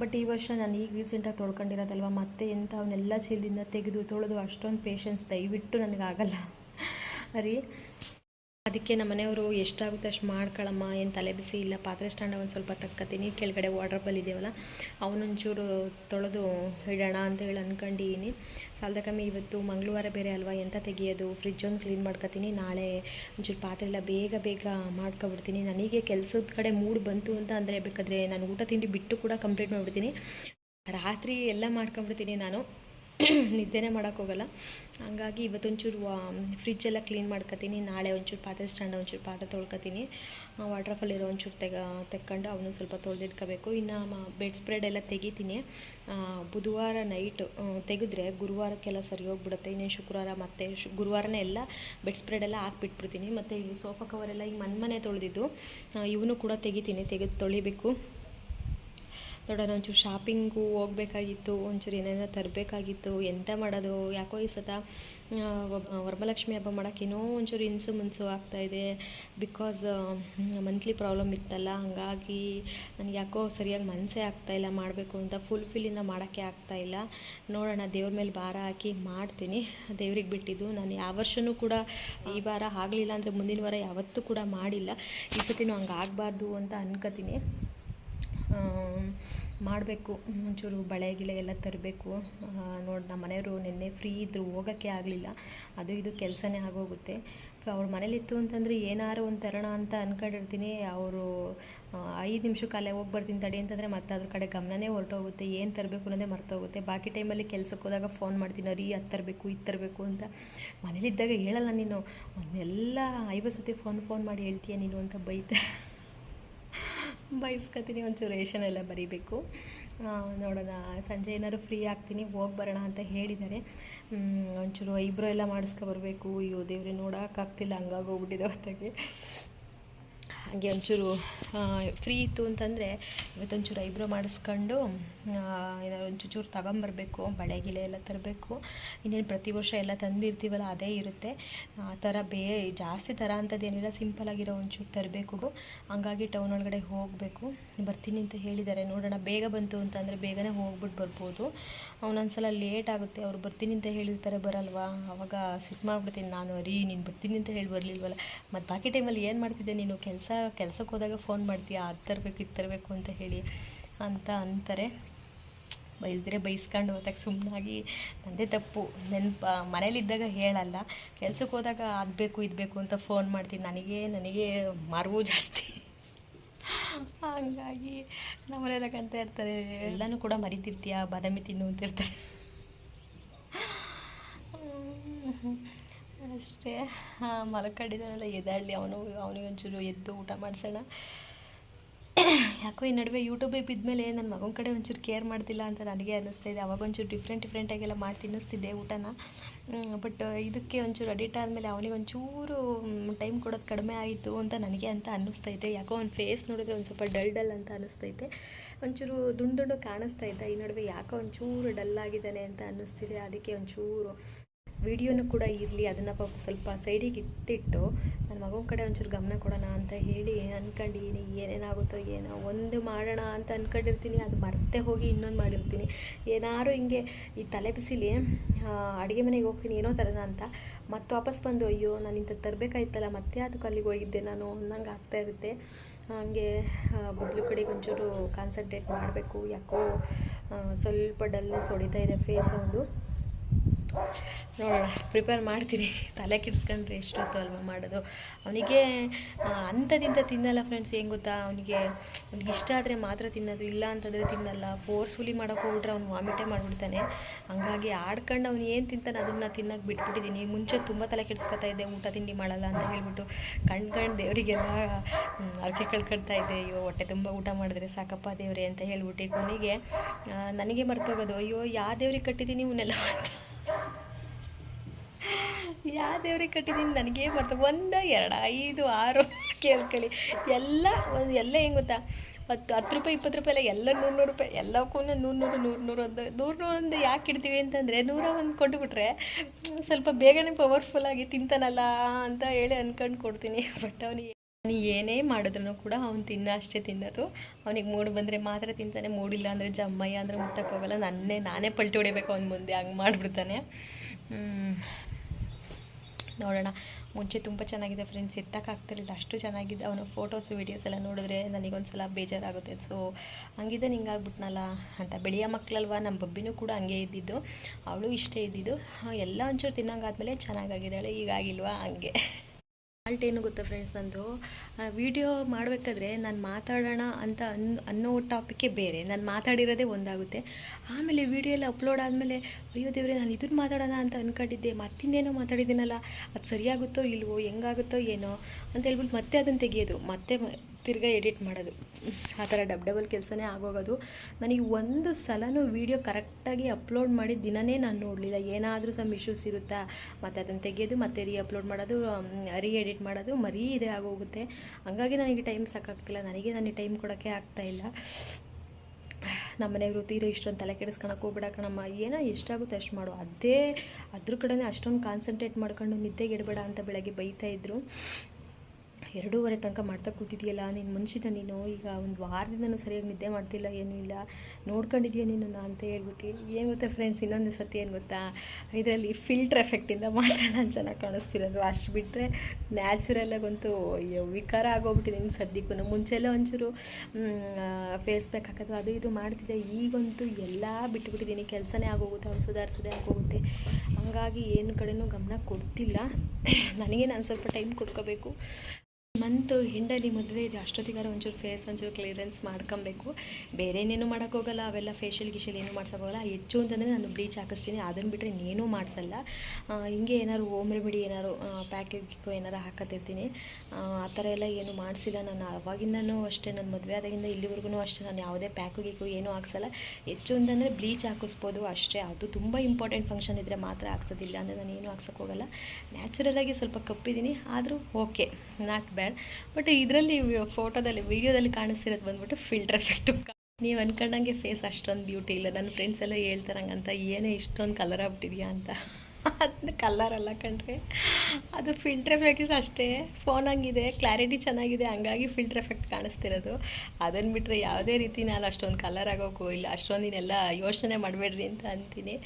ಬಟ್ ಈ ವರ್ಷ ನಾನು ಈಗ ರೀಸೆಂಟಾಗಿ ತೊಳ್ಕೊಂಡಿರೋದಲ್ವ, ಮತ್ತೆ ಎಂಥ ಅವನ್ನೆಲ್ಲ ಚೀಲದಿಂದ ತೆಗೆದು ತೊಳೆದು ಅಷ್ಟೊಂದು ಪೇಷನ್ಸ್ ದಯವಿಟ್ಟು ನನಗಾಗಲ್ಲ. ರೀ ಅದಕ್ಕೆ ನಮ್ಮ ಮನೆಯವರು ಎಷ್ಟಾಗುತ್ತೆ ಅಷ್ಟು ಮಾಡ್ಕೊಳ್ಳಮ್ಮ ಏನು ತಲೆ ಬಿಸಿ ಇಲ್ಲ, ಪಾತ್ರೆ ಸ್ಟ್ಯಾಂಡ ಒಂದು ಸ್ವಲ್ಪ ತಕ್ಕತ್ತೀನಿ, ಕೆಳಗಡೆ ವಾಡ್ರಬಲ್ ಇದೆಯಲ್ಲ ಅವನೊಂಚೂರು ತೊಳೆದು ಇಡೋಣ ಅಂತ ಹೇಳಿ ಅಂದ್ಕೊಂಡಿದ್ದೀನಿ ಸಾಲದ ಕಮ್ಮಿ ಇವತ್ತು ಮಂಗಳವಾರ ಬೇರೆ ಅಲ್ವಾ, ಎಂತ ತೆಗಿಯೋದು? ಫ್ರಿಜ್ ಒಂದು ಕ್ಲೀನ್ ಮಾಡ್ಕೊತೀನಿ, ನಾಳೆ ಒಂಚೂರು ಪಾತ್ರೆ ಎಲ್ಲ ಬೇಗ ಬೇಗ ಮಾಡ್ಕೊಬಿಡ್ತೀನಿ. ನನಗೆ ಕೆಲಸದ ಕಡೆ ಮೂಡ್ ಬಂತು ಅಂತ ಅಂದರೆ ಬೇಕಾದರೆ ನಾನು ಊಟ ತಿಂಡಿ ಬಿಟ್ಟು ಕೂಡ ಕಂಪ್ಲೀಟ್ ಮಾಡಿಬಿಡ್ತೀನಿ. ರಾತ್ರಿ ಎಲ್ಲ ಮಾಡ್ಕೊಂಬಿಡ್ತೀನಿ ನಾನು. ನಿದ್ದೆನೇ ಮಾಡೋಕ್ಕೋಗಲ್ಲ ಹಂಗಾಗಿ ಇವತ್ತೊಂಚೂರು ಫ್ರಿಜ್ ಫ್ರಿಜ್ಜೆಲ್ಲ ಕ್ಲೀನ್ ಮಾಡ್ಕೊತೀನಿ. ನಾಳೆ ಒಂಚೂರು ಪಾತ್ರೆ ಸ್ಟ್ಯಾಂಡ್ ಒಂಚೂರು ಪಾತ್ರೆ ತೊಳ್ಕೊತೀನಿ. ವಾಟ್ರಫಲ್ಲಿರೋ ಒಂಚೂರು ತೆಗ, ತೆಕ್ಕೊಂಡು ಅವನು ಸ್ವಲ್ಪ ತೊಳೆದಿಟ್ಕೋಬೇಕು. ಇನ್ನು ಬೆಡ್ ಸ್ಪ್ರೆಡ್ ಎಲ್ಲ ತೆಗಿತೀನಿ. ಬುಧವಾರ ನೈಟ್ ತೆಗೆದ್ರೆ ಗುರುವಾರಕ್ಕೆಲ್ಲ ಸರಿ ಹೋಗ್ಬಿಡುತ್ತೆ. ಇನ್ನೇನು ಶುಕ್ರವಾರ ಮತ್ತೆ ಶು, ಗುರುವಾರನೇ ಎಲ್ಲ ಬೆಡ್ ಸ್ಪ್ರೆಡ್ ಎಲ್ಲ ಹಾಕ್ಬಿಟ್ಬಿಡ್ತೀನಿ. ಮತ್ತು ಇಲ್ಲಿ ಸೋಫಾ ಕವರೆಲ್ಲ ಈಗ ಮನೆ ಮನೆ ತೊಳೆದಿದ್ದು ಇವನು ಕೂಡ ತೆಗಿತೀನಿ. ತೆಗೆದು ತೊಳಿಬೇಕು. ನೋಡೋಣ ಒಂಚೂರು ಶಾಪಿಂಗು ಹೋಗ್ಬೇಕಾಗಿತ್ತು, ಒಂಚೂರು ಏನೇನೋ ತರಬೇಕಾಗಿತ್ತು, ಎಂತ ಮಾಡೋದು, ಯಾಕೋ ಈ ಸತ ವರಮಲಕ್ಷ್ಮಿ ಹಬ್ಬ ಮಾಡೋಕ್ಕೇನೋ ಒಂಚೂರು ಇನ್ಸು ಮುನ್ಸು ಆಗ್ತಾಯಿದೆ ಬಿಕಾಸ್ ಮಂತ್ಲಿ ಪ್ರಾಬ್ಲಮ್ ಇತ್ತಲ್ಲ, ಹಾಗಾಗಿ ನನಗೆ ಯಾಕೋ ಸರಿಯಾಗಿ ಮನಸ್ಸೇ ಆಗ್ತಾಯಿಲ್ಲ ಮಾಡಬೇಕು ಅಂತ ಫುಲ್ಫಿಲ್ಲಿಂದ ಮಾಡೋಕ್ಕೆ ಆಗ್ತಾಯಿಲ್ಲ ನೋಡೋಣ, ದೇವ್ರ ಮೇಲೆ ಭಾರ ಹಾಕಿ ಮಾಡ್ತೀನಿ. ದೇವ್ರಿಗೆ ಬಿಟ್ಟಿದ್ದು, ನಾನು ಯಾವ ವರ್ಷವೂ ಕೂಡ ಈ ವಾರ ಆಗಲಿಲ್ಲ ಅಂದರೆ ಮುಂದಿನ ವಾರ ಯಾವತ್ತೂ ಕೂಡ ಮಾಡಿಲ್ಲ. ಈ ಸತಿನೂ ಹಂಗೆ ಆಗಬಾರ್ದು ಅಂತ ಅನ್ಕೋತೀನಿ. ಮಾಡಬೇಕು. ಒಂಚೂರು ಬಳೆ ಗಿಳೆ ಎಲ್ಲ ತರಬೇಕು. ನೋಡಿ ನಮ್ಮ ಮನೆಯವರು ನಿನ್ನೆ ಫ್ರೀ ಇದ್ದರು ಹೋಗೋಕ್ಕೆ ಆಗಲಿಲ್ಲ. ಅದು ಇದು ಕೆಲಸನೇ ಆಗೋಗುತ್ತೆ. ಅವ್ರ ಮನೇಲಿತ್ತು ಅಂತಂದರೆ ಏನಾರು ಒಂದು ತರೋಣ ಅಂತ ಅಂದ್ಕೊಂಡಿರ್ತೀನಿ ಅವರು ಐದು ನಿಮಿಷ ಕಾಲೇ ಹೋಗಿ ಬರ್ತೀನಿ ತಡಿ ಅಂತಂದರೆ ಮತ್ತೆ ಅದ್ರ ಕಡೆ ಗಮನನೇ ಹೊರಟೋಗುತ್ತೆ. ಏನು ತರಬೇಕು ಅನ್ನೋದೇ ಮರ್ತೋಗುತ್ತೆ. ಬಾಕಿ ಟೈಮಲ್ಲಿ ಕೆಲಸಕ್ಕೆ ಹೋದಾಗ ಫೋನ್ ಮಾಡ್ತೀನಿ ರೀ ಅದು ತರಬೇಕು, ಇದು ತರಬೇಕು ಅಂತ. ಮನೇಲಿದ್ದಾಗ ಹೇಳಲ್ಲ ನೀನು. ಒಂದೆಲ್ಲ ಐವತ್ತು ಸತಿ ಫೋನ್ ಫೋನ್ ಮಾಡಿ ಹೇಳ್ತೀಯ ನೀನು ಅಂತ ಬೈತಾರೆ. ಬಯಸ್ಕೊತೀನಿ ಒಂಚೂರು ರೇಷನ್ ಎಲ್ಲ ಬರೀಬೇಕು. ನೋಡೋಣ, ಸಂಜೆ ಏನಾದ್ರು ಫ್ರೀ ಆಗ್ತೀನಿ, ಹೋಗಿ ಬರೋಣ ಅಂತ ಹೇಳಿದ್ದಾರೆ. ಒಂಚೂರು ಐಬ್ರೋ ಎಲ್ಲ ಮಾಡಿಸ್ಕೊ ಬರಬೇಕು. ಅಯ್ಯೋ, ದೇವ್ರಿ, ನೋಡೋಕ್ಕಾಗ್ತಿಲ್ಲ ಹಂಗಾಗೋಗ್ಬಿಟ್ಟಿದೆ ಹೊತ್ತಾಗೆ ಹಾಗೆ ಒಂಚೂರು ಫ್ರೀ ಇತ್ತು ಅಂತಂದರೆ ಇವತ್ತೊಂಚೂರು ಐಬ್ರೋ ಮಾಡಿಸ್ಕೊಂಡು ಏನಾದ್ರು ಒಂಚೂರು ಚೂರು ತಗೊಂಬರ್ಬೇಕು, ಬಳೆ ಗಿಳೆ ಎಲ್ಲ ತರಬೇಕು. ಇನ್ನೇನು ಪ್ರತಿ ವರ್ಷ ಎಲ್ಲ ತಂದಿರ್ತೀವಲ್ಲ, ಅದೇ ಇರುತ್ತೆ. ಆ, ಥರ ಬೇ, ಜಾಸ್ತಿ ಥರ ಅಂಥದ್ದೇನಿಲ್ಲ ಸಿಂಪಲಾಗಿರೋ ಒಂಚೂರು ತರಬೇಕು. ಹಂಗಾಗಿ ಟೌನ್ ಒಳಗಡೆ ಹೋಗಬೇಕು. ಬರ್ತೀನಿ ಅಂತ ಹೇಳಿದ್ದಾರೆ. ನೋಡೋಣ, ಬೇಗ ಬಂತು ಅಂತಂದರೆ ಬೇಗನೆ ಹೋಗ್ಬಿಟ್ಟು ಬರ್ಬೋದು. ಅವನೊಂದ್ಸಲ ಲೇಟ್ ಆಗುತ್ತೆ. ಅವ್ರು ಬರ್ತೀನಿ ಅಂತ ಹೇಳಿರ್ತಾರೆ, ಬರಲ್ವಾ? ಅವಾಗ ಸಿಟ್ ಮಾಡ್ಬಿಡ್ತೀನಿ ನಾನು, ಅರಿ, ನೀನು ಬರ್ತೀನಿ ಅಂತ ಹೇಳಿ ಬರಲಿಲ್ವಲ್ಲ? ಮತ್ತು ಬಾಕಿ ಟೈಮಲ್ಲಿ ಏನು ಮಾಡ್ತಿದ್ದೆ ನೀನು? ಕೆಲಸ ಕೆಲ್ಸಕ್ಕೆ ಹೋದಾಗ ಫೋನ್ ಮಾಡ್ತೀಯಾ? ಅದು ತರಬೇಕು, ಇದು ತರಬೇಕು ಅಂತ ಹೇಳಿ ಅಂತ ಅಂತಾರೆ. ಬೈದ್ರೆ ಬೈಸ್ಕೊಂಡು ಹೋದಾಗ ಸುಮ್ಮನಾಗಿ ನನ್ನದೇ ತಪ್ಪು. ನೆನಪ, ಮನೇಲಿದ್ದಾಗ ಹೇಳಲ್ಲ. ಕೆಲ್ಸಕ್ಕೆ ಹೋದಾಗ ಅದು ಬೇಕು, ಇದು ಬೇಕು ಅಂತ ಫೋನ್ ಮಾಡ್ತೀನಿ. ನನಗೆ ನನಗೆ ಮರವು ಜಾಸ್ತಿ. ಹಂಗಾಗಿ ನಮ್ಮನೆಲ್ಲ ಅಂತ ಇರ್ತಾರೆ. ಎಲ್ಲನೂ ಕೂಡ ಮರಿತಿರ್ತೀಯ? ಬಾದಾಮಿ ತಿನ್ನು ಅಂತಿರ್ತಾರೆ ಅಷ್ಟೇ. ಮಲ್ಕೊಂಡಿದ್ದಾನೆಲ್ಲ ಎದ್ದಾಡಲಿ. ಅವನು, ಅವನಿಗೆ ಒಂಚೂರು ಎದ್ದು ಊಟ ಮಾಡಿಸೋಣ. ಯಾಕೋ ಈ ನಡುವೆ ಯೂಟ್ಯೂಬಿಗೆ ಬಿದ್ಮೇಲೆ ನನ್ನ ಮಗನ ಕಡೆ ಒಂಚೂರು ಕೇರ್ ಮಾಡ್ತಿಲ್ಲ ಅಂತ ನನಗೆ ಅನ್ನಿಸ್ತಾ ಇದೆ. ಅವಾಗ ಒಂಚೂರು ಡಿಫ್ರೆಂಟ್ ಡಿಫ್ರೆಂಟಾಗೆಲ್ಲ ಮಾಡಿ ತಿನ್ನಿಸ್ತಿದ್ದೆ ಊಟನ. ಬಟ್ ಇದಕ್ಕೆ ಒಂಚೂರು ಅಡಿಟ್ ಆದಮೇಲೆ ಅವನಿಗೆ ಒಂಚೂರು ಟೈಮ್ ಕೊಡೋದು ಕಡಿಮೆ ಆಯಿತು ಅಂತ ನನಗೆ ಅಂತ ಅನ್ನಿಸ್ತೈತೆ ಯಾಕೋ ಅವ್ನ ಫೇಸ್ ನೋಡಿದ್ರೆ ಒಂದು ಸ್ವಲ್ಪ ಡಲ್ ಡಲ್ ಅಂತ ಅನ್ನಿಸ್ತೈತೆ ಒಂಚೂರು ದುಂಡು ದುಂಡು ಕಾಣಿಸ್ತಾ ಇದ್ದ ಈ ನಡುವೆ ಯಾಕೋ ಒಂಚೂರು ಡಲ್ ಆಗಿದ್ದಾನೆ ಅಂತ ಅನ್ನಿಸ್ತಿದೆ. ಅದಕ್ಕೆ ಒಂಚೂರು ವಿಡಿಯೋನು ಕೂಡ ಇರಲಿ, ಅದನ್ನು ಪಾಪ ಸ್ವಲ್ಪ ಸೈಡಿಗೆ ಇತ್ತಿಟ್ಟು ನನ್ನ ಮಗನ ಕಡೆ ಒಂಚೂರು ಗಮನ ಕೊಡೋಣ ಅಂತ ಹೇಳಿ ಅಂದ್ಕೊಂಡಿದ್ದೀನಿ ಏನೇನಾಗುತ್ತೋ ಏನೋ ಒಂದು ಮಾಡೋಣ ಅಂತ ಅಂದ್ಕೊಂಡಿರ್ತೀನಿ ಅದು ಮರ್ತೆ ಹೋಗಿ ಇನ್ನೊಂದು ಮಾಡಿರ್ತೀನಿ. ಏನಾದ್ರು ಹಿಂಗೆ ಈ ತಲೆ ಬಿಸಿಲಿ ಅಡುಗೆ ಮನೆಗೆ ಹೋಗ್ತೀನಿ ಏನೋ ತರೋಣ ಅಂತ ಮತ್ತೆ ವಾಪಸ್ ಬಂದು, ಅಯ್ಯೋ, ನಾನು ಇಂಥದ್ದು ತರಬೇಕಾಯ್ತಲ್ಲ, ಮತ್ತೆ ಅದಕ್ಕೆ ಅಲ್ಲಿಗೆ ಹೋಗಿದ್ದೆ ನಾನು? ಅನ್ನಂಗೆ ಆಗ್ತಾ ಇರುತ್ತೆ. ಹಾಗೆ ಒಬ್ಳು ಕಡೆಗೆ ಒಂಚೂರು ಕಾನ್ಸಂಟ್ರೇಟ್ ಮಾಡಬೇಕು. ಯಾಕೋ ಸ್ವಲ್ಪ ಡಲ್ನೆಸ್ ಹೊಡಿತಾ ಇದೆ ಫೇಸ್ ಒಂದು. ನೋಡೋಣ ಪ್ರಿಪೇರ್ ಮಾಡ್ತೀನಿ. ತಲೆ ಕೆಡಿಸ್ಕೊಂಡ್ರೆ ಎಷ್ಟೊತ್ತು ಅಲ್ವಾ ಮಾಡೋದು. ಅವನಿಗೆ ಅಂಥದಿಂದ ತಿನ್ನಲ್ಲ ಫ್ರೆಂಡ್ಸ್ ಏನು ಗೊತ್ತಾ? ಅವನಿಗೆ, ಅವ್ನಿಗೆ ಇಷ್ಟ ಆದರೆ ಮಾತ್ರ ತಿನ್ನೋದು, ಇಲ್ಲ ಅಂತಂದರೆ ತಿನ್ನಲ್ಲ. ಫೋರ್ಸ್ಫುಲಿ ಮಾಡೋಕೆ ಹೋಗ್ಬಿಟ್ರೆ ಅವ್ನು ವಾಮಿಟೇ ಮಾಡಿಬಿಡ್ತಾನೆ. ಹಂಗಾಗಿ ಆಡ್ಕೊಂಡು ಅವ್ನು ಏನು ತಿಂತಾನೆ ಅದನ್ನು ತಿನ್ನೋಕೆ ಬಿಟ್ಬಿಟ್ಟಿದ್ದೀನಿ ಮುಂಚೆ ತುಂಬ ತಲೆ ಕೆಡಿಸ್ಕೊತಾ ಇದ್ದೆ, ಊಟ ತಿಂಡಿ ಮಾಡಲ್ಲ ಅಂತ ಹೇಳ್ಬಿಟ್ಟು ಕಣ್ ದೇವರಿಗೆಲ್ಲ ಅರ್ಕೆ ಕಳ್ಕೊಳ್ತಾ ಇದ್ದೆ. ಅಯ್ಯೋ, ಹೊಟ್ಟೆ ತುಂಬ ಊಟ ಮಾಡಿದ್ರೆ ಸಾಕಪ್ಪ ದೇವ್ರೆ ಅಂತ ಹೇಳ್ಬಿಟ್ಟು ಕೊನೆಗೆ ನನಗೆ ಮರ್ತೋಗೋದು. ಅಯ್ಯೋ ಯಾವ ದೇವ್ರಿಗೆ ಕಟ್ಟಿದ್ದೀನಿ ಇವನ್ನೆಲ್ಲ ಅಂತ. ಯಾವ ದೇವ್ರಿಗೆ ಕಟ್ಟಿದ್ದೀನಿ ನನಗೆ ಮತ್ತು ಒಂದು, ಎರಡು, ಐದು, ಆರು ಕೇಳ್ಕೊಳ್ಳಿ. ಎಲ್ಲ ಒಂದು, ಎಲ್ಲ ಹೆಂಗೆ ಗೊತ್ತಾ? ಹತ್ತು ಹತ್ತು ರೂಪಾಯಿ, ಇಪ್ಪತ್ತು ರೂಪಾಯಿ ಎಲ್ಲ ಎಲ್ಲ ನೂರು ನೂರು ರೂಪಾಯಿ ಎಲ್ಲಕ್ಕೂ ನೂರು ನೂರು ನೂರು ನೂರು ಒಂದು, ನೂರು ನೂರು ಒಂದು ಯಾಕೆ ಇಡ್ತೀವಿ ಅಂತಂದರೆ ನೂರ ಒಂದು ಕೊಟ್ಟುಬಿಟ್ರೆ ಸ್ವಲ್ಪ ಬೇಗನೆ ಪವರ್ಫುಲ್ಲಾಗಿ ತಿಂತಾನಲ್ಲ ಅಂತ ಹೇಳಿ ಅನ್ಕೊಂಡು ಕೊಡ್ತೀನಿ. ಬಟ್ ಅವನಿಗೆ ಅವನು ಏನೇ ಮಾಡಿದ್ರು ಕೂಡ ಅವ್ನು ತಿನ್ನ ಅಷ್ಟೇ ತಿನ್ನೋದು. ಅವ್ನಿಗೆ ಮೂಡು ಬಂದರೆ ಮಾತ್ರ ತಿಂತಾನೆ ಮೂಡಿಲ್ಲ ಅಂದರೆ ಜಮ್ಮಯ್ಯ ಅಂದರೆ ಮುಟ್ಟಕ್ಕೆ ಹೋಗಲ್ಲ ನನ್ನೇ, ನಾನೇ ಪಲ್ಟಿ ಹೊಡಿಬೇಕು ಅವ್ನ ಮುಂದೆ. ಹಂಗೆ ಮಾಡಿಬಿಡ್ತಾನೆ. ನೋಡೋಣ. ಮುಂಚೆ ತುಂಬ ಚೆನ್ನಾಗಿದೆ ಫ್ರೆಂಡ್ಸ್ ಎತ್ತಕ್ಕಾಗ್ತಿರಲಿಲ್ಲ ಅಷ್ಟು ಚೆನ್ನಾಗಿದೆ. ಅವನ ಫೋಟೋಸು ವೀಡಿಯೋಸ್ ಎಲ್ಲ ನೋಡಿದ್ರೆ ನನಗೊಂದು ಸಲ ಬೇಜಾರಾಗುತ್ತೆ. ಸೊ ಹಂಗಿದೆ ಹಿಂಗೆ ಆಗ್ಬಿಟ್ನಲ್ಲ ಅಂತ. ಬೆಳೆಯ ಮಕ್ಕಳಲ್ವ? ನಮ್ಮ ಬಬ್ಬಿನೂ ಕೂಡ ಹಂಗೆ ಇದ್ದಿದ್ದು. ಅವಳು ಇಷ್ಟೇ ಇದ್ದಿದ್ದು. ಎಲ್ಲ ಒಂಚೂರು ತಿನ್ನಂಗಾದ್ಮೇಲೆ ಚೆನ್ನಾಗಾಗಿದ್ದಾಳೆ. ಈಗಾಗಿಲ್ವಾ ಹಂಗೆ. ಫಾಲ್ಟ್ ಏನು ಗೊತ್ತಾ ಫ್ರೆಂಡ್ಸ್ ನಂದು? ವಿಡಿಯೋ ಮಾಡಬೇಕಾದ್ರೆ ನಾನು ಮಾತಾಡೋಣ ಅಂತ ಅನ್, ಅನ್ನೋ ಟಾಪಿಕ್ಕೇ ಬೇರೆ. ನಾನು ಮಾತಾಡಿರೋದೇ ಒಂದಾಗುತ್ತೆ. ಆಮೇಲೆ ವಿಡಿಯೋ ಎಲ್ಲ ಅಪ್ಲೋಡ್ ಆದಮೇಲೆ, ಅಯ್ಯೋ ದೇವ್ರೆ, ನಾನು ಇದನ್ನು ಮಾತಾಡೋಣ ಅಂತ ಅಂದ್ಕೊಂಡಿದ್ದೆ ಮತ್ತಿನ್ನೇನೋ ಮಾತಾಡಿದ್ದೀನಲ್ಲ. ಅದು ಸರಿಯಾಗುತ್ತೋ ಇಲ್ವೋ, ಹೆಂಗಾಗುತ್ತೋ ಏನೋ? ಅಂತ ಹೇಳ್ಬಿಟ್ಟು ಮತ್ತೆ ಅದನ್ನು ತೆಗೆಯೋದು. ಮತ್ತೆ ತಿರ್ಗಾ ಎಡಿಟ್ ಮಾಡೋದು. ಆ ಥರ ಡಬ್ ಡಬಲ್ ಕೆಲಸನೇ ಆಗೋಗೋದು. ನನಗೆ ಒಂದು ಸಲನೂ ವೀಡಿಯೋ ಕರೆಕ್ಟಾಗಿ ಅಪ್ಲೋಡ್ ಮಾಡಿದ ದಿನನೇ ನಾನು ನೋಡಲಿಲ್ಲ. ಏನಾದರೂ ಸಮ್ ಇಶ್ಯೂಸ್ ಇರುತ್ತಾ? ಮತ್ತು ಅದನ್ನು ತೆಗೆಯೋದು ಮತ್ತೆ ರೀ ಅಪ್ಲೋಡ್ ಮಾಡೋದು ರೀ ಎಡಿಟ್ ಮಾಡೋದು ಮರೀ ಇದೇ ಆಗೋಗುತ್ತೆ. ಹಂಗಾಗಿ ನನಗೆ ಟೈಮ್ ಸಾಕಾಗ್ತಿಲ್ಲ. ನನಗೆ ನನಗೆ ಟೈಮ್ ಕೊಡೋಕ್ಕೆ ಆಗ್ತಾಯಿಲ್ಲ ನಮ್ಮ ಮನೆಯವರು ತೀರ ಇಷ್ಟೊಂದು ತಲೆ ಕೆಡಿಸ್ಕೊಳಕ್ಕೆ ಹೋಗ್ಬೇಡ ಕಣಮ್ಮ. ಏನೋ ಎಷ್ಟಾಗುತ್ತೆ ಅಷ್ಟು ಮಾಡು. ಅದೇ ಅದ್ರ ಕಡೆನೇ ಅಷ್ಟೊಂದು ಕಾನ್ಸಂಟ್ರೇಟ್ ಮಾಡ್ಕೊಂಡು ನಿದ್ದೆಗೆ ಇಡಬೇಡ ಅಂತ ಬೆಳಗ್ಗೆ ಬೈತಾ ಇದ್ರು. ಎರಡೂವರೆ ತನಕ ಮಾಡ್ತಾ ಕೂತಿದೆಯಲ್ಲ ನೀನು ಮನುಷ್ಯನ ನೀನು, ಈಗ ಒಂದು ವಾರದಿಂದನೂ ಸರಿಯಾಗಿ ನಿದ್ದೆ ಮಾಡ್ತಿಲ್ಲ, ಏನೂ ಇಲ್ಲ. ನೋಡ್ಕೊಂಡಿದ್ಯಾ ನೀನು ನಾನು ಅಂತ ಹೇಳ್ಬಿಟ್ಟು, ಏನು ಗೊತ್ತಾ ಫ್ರೆಂಡ್ಸ್ ಇನ್ನೊಂದು ಸತಿ ಏನು ಗೊತ್ತಾ? ಇದರಲ್ಲಿ ಫಿಲ್ಟರ್ ಎಫೆಕ್ಟಿಂದ ಮಾತ್ರ ನಾನು ಚೆನ್ನಾಗಿ ಕಾಣಿಸ್ತಿರೋದು. ಅಷ್ಟು ಬಿಟ್ಟರೆ ನ್ಯಾಚುರಲಾಗಂತೂ ಅಯ್ಯೋ, ವಿಕಾರ ಆಗೋಗ್ಬಿಟ್ಟಿದ್ದೀನಿ ಸದ್ಯಕ್ಕೂ ಮುಂಚೆಲ್ಲ ಒಂಚೂರು ಫೇಸ್ ಪ್ಯಾಕ್ ಹಾಕೋದು ಅದು ಇದು ಮಾಡ್ತಿದ್ದೆ. ಈಗಂತೂ ಎಲ್ಲ ಬಿಟ್ಟುಬಿಟ್ಟಿದ್ದೀನಿ ಕೆಲಸನೇ ಆಗೋಗುತ್ತೆ ಅವ್ನು ಸುಧಾರಿಸೋದೇ ಆಗೋಗುತ್ತೆ. ಹಾಗಾಗಿ ಏನು ಕಡೆನೂ ಗಮನ ಕೊಡ್ತಿಲ್ಲ. ನನಗೆ ನಾನು ಸ್ವಲ್ಪ ಟೈಮ್ ಕೊಡ್ಕೋಬೇಕು. ಮಂತು ಹಿಂಡಲ್ಲಿ ಮದುವೆ ಇದೆ, ಅಷ್ಟೊತ್ತಿಗಾರ ಒಂಚೂರು ಫೇಸ್ ಒಂಚೂರು ಕ್ಲಿಯರೆನ್ಸ್ ಮಾಡ್ಕೊಬೇಕು. ಬೇರೆ ಏನೇನು ಮಾಡೋಕ್ಕೋಗಲ್ಲ ಅವೆಲ್ಲ ಫೇಶಿಯಲ್ ಗಿಶಿಯಲ್ ಏನೂ ಮಾಡ್ಸೋಕ್ಕೋಗಲ್ಲ ಹೆಚ್ಚು ಅಂತಂದರೆ ನಾನು ಬ್ಲೀಚ್ ಹಾಕಿಸ್ತೀನಿ, ಅದನ್ನು ಬಿಟ್ಟರೆ ಇನ್ನೇನು ಮಾಡಿಸಲ್ಲ. ಹಿಂಗೆ ಏನಾದ್ರು ಹೋಮ್ ರೆಮಿಡಿ ಏನಾದ್ರು ಪ್ಯಾಕಿಗೆ ಏನಾರು ಹಾಕತ್ತಿರ್ತೀನಿ. ಆ ಥರ ಎಲ್ಲ ಏನು ಮಾಡಿಸಿಲ್ಲ ನಾನು. ಅವಾಗಿಂದನೂ ಅಷ್ಟೇ ನನ್ನ ಮದುವೆ ಆದಾಗಿಂದ ಇಲ್ಲಿವರೆಗೂ ಅಷ್ಟೇ, ನಾನು ಯಾವುದೇ ಪ್ಯಾಕು ಗೀಕು ಏನೂ ಹಾಕ್ಸಲ್ಲ. ಹೆಚ್ಚು ಅಂತಂದರೆ ಬ್ಲೀಚ್ ಹಾಕಿಸ್ಬೋದು ಅಷ್ಟೇ. ಅದು ತುಂಬ ಇಂಪಾರ್ಟೆಂಟ್ ಫಂಕ್ಷನ್ ಇದ್ದರೆ ಮಾತ್ರ ಹಾಕ್ಸೋದಿಲ್ಲ, ಅಂದರೆ ನಾನು ಏನು ಹಾಕ್ಸೋಕ್ಕೋಗಲ್ಲ ನ್ಯಾಚುರಲಾಗಿ ಸ್ವಲ್ಪ ಕಪ್ಪಿದ್ದೀನಿ, ಆದರೂ ಓಕೆ ನಾಟ್ ಬ್ಯಾಡ್ ಬಟ್ ಇದರಲ್ಲಿ ಫೋಟೋದಲ್ಲಿ ವೀಡಿಯೋದಲ್ಲಿ ಕಾಣಿಸ್ತಿರೋದು ಬಂದ್ಬಿಟ್ಟು ಫಿಲ್ಟರ್ ಎಫೆಕ್ಟು ನೀವು ಅನ್ಕೊಂಡಂಗೆ ಫೇಸ್ ಅಷ್ಟೊಂದು ಬ್ಯೂಟಿ ಇಲ್ಲ. ನನ್ನ ಫ್ರೆಂಡ್ಸ್ ಎಲ್ಲ ಹೇಳ್ತಾರಂಗಂತ, ಏನೇ ಇಷ್ಟೊಂದು ಕಲರ್ ಆಗ್ಬಿಟ್ಟಿದ್ಯಾ ಅಂತ. ಅದನ್ನ ಕಲರ್ ಅಲ್ಲ ಕಂಡ್ರೆ ಅದು ಫಿಲ್ಟರ್ ಎಫೆಕ್ಟ್ ಅಷ್ಟೇ. ಫೋನ್ ಹಂಗಿದೆ ಕ್ಲಾರಿಟಿ ಚೆನ್ನಾಗಿದೆ, ಹಂಗಾಗಿ ಫಿಲ್ಟರ್ ಎಫೆಕ್ಟ್ ಕಾಣಿಸ್ತಿರೋದು. ಅದನ್ನು ಬಿಟ್ಟರೆ ಯಾವುದೇ ರೀತಿ ನಾನು ಅಷ್ಟೊಂದು ಕಲರ್ ಆಗೋಕ್ಕೂ ಇಲ್ಲ. ಅಷ್ಟೊಂದು ನೀನೆಲ್ಲ ಯೋಚನೆ ಮಾಡಬೇಡ್ರಿ ಅಂತ ಅಂತೀನಿ.